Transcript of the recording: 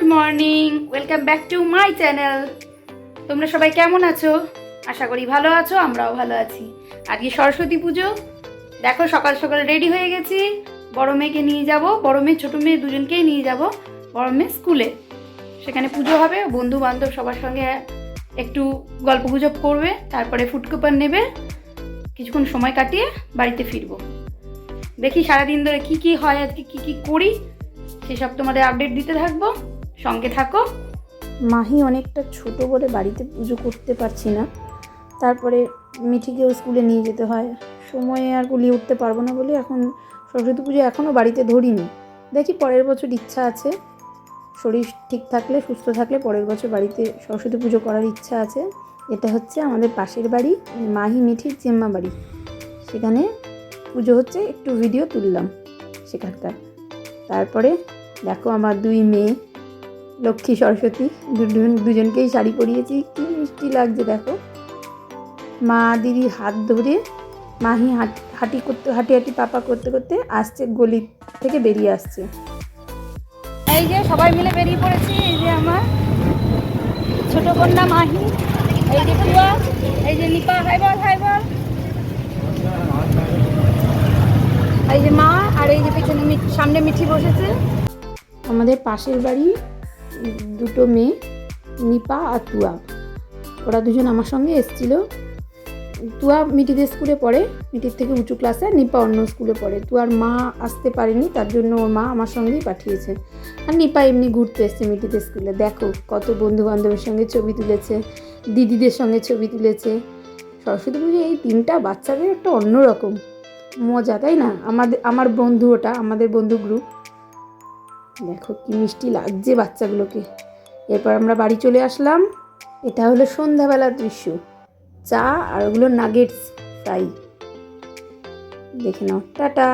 Good morning welcome back to my channel তোমরা সবাই কেমন আছো? আশা করি ভালো আছো, আমরাও ভালো আছি। আজকে সরস্বতী পুজো। দেখো, সকাল সকাল রেডি হয়ে গেছি। বড় মেয়েকে নিয়ে যাব। বড় মেয়ে, ছোটো মেয়ে দুজনকেই নিয়ে যাব। বড় মেয়ে স্কুলে। সেখানে পুজো হবে। বন্ধু বান্ধব সবার সঙ্গে একটু গল্প গুজব করবে। তারপরে ফুড কুপন নেবে। কিছুক্ষণ সময় কাটিয়ে বাড়িতে ফিরবো। দেখি সারাদিন ধরে কি কি হয়, আজকে কি কি করি, সেসব তোমাদের আপডেট দিতে থাকব। সঙ্গে থাকো। মাহি অনেকটা ছোট বলে বাড়িতে পুজো করতে পারছি না। তারপরে মিঠিকেও স্কুলে নিয়ে যেতে হয়। সময়ে আর গুলিয়ে উঠতে পারব না বলে এখন সরস্বতী পুজো এখনও বাড়িতে ধরিনি। দেখি পরের বছর ইচ্ছা আছে। শরীর ঠিক থাকলে, সুস্থ থাকলে পরের বছর বাড়িতে সরস্বতী পুজো করার ইচ্ছা আছে। এটা হচ্ছে আমাদের পাশের বাড়ি মাহি মিঠির জেম্মা বাড়ি। সেখানে পুজো হচ্ছে, একটু ভিডিও তুললাম সেখানকার। তারপরে দেখো আমার দুই মেয়ে। লক্ষ্মী সরস্বতী দুজন দুজনকেই শাড়ি পরিয়েছি। কি মিষ্টি লাগছে দেখো। মা দিদি হাত ধরে মাহি হাঁট হাঁটি করতে হাঁটি হাঁটি পাপা করতে করতে আসছে গলি থেকে বেরিয়ে আসছে। এই যে সবাই মিলে বেরিয়ে পড়েছি এই যে আমার ছোট কন্যা মাহি এই যে টুয়া এই যে নিপা হাই বল হাই বল। এই যে মা আর এই যে পেছনে সামনে মিঠি বসেছে। আমাদের পাশের বাড়ি দুটো মেয়ে, নিপা আর তুয়া। ওরা দুজন আমার সঙ্গে এসেছিল। তুয়া মিটিদের স্কুলে পড়ে মিটির থেকে উঁচু ক্লাসে নিপা অন্য স্কুলে পড়ে। তুয়ার মা আসতে পারেনি, তার জন্য ওর মা আমার সঙ্গেই পাঠিয়েছে। আর নিপা এমনি ঘুরতে এসছে মিটিদের স্কুলে। দেখো কত বন্ধু বান্ধবের সঙ্গে ছবি তুলেছে, দিদিদের সঙ্গে ছবি তুলেছে। সরস্বতী পুজো এই দিনটা বাচ্চাদের একটা অন্যরকম। মজা, তাই না? আমাদের, আমার বন্ধু ওটা, আমাদের বন্ধু গ্রুপ দেখো কি মিষ্টি লাগছে বাচ্চাগুলোকে। এরপর আমরা বাড়ি চলে আসলাম। এটা হলো সন্ধ্যাবেলার দৃশ্য। চা আর ওগুলো নাগেটস তাই দেখে নাও। টাটা।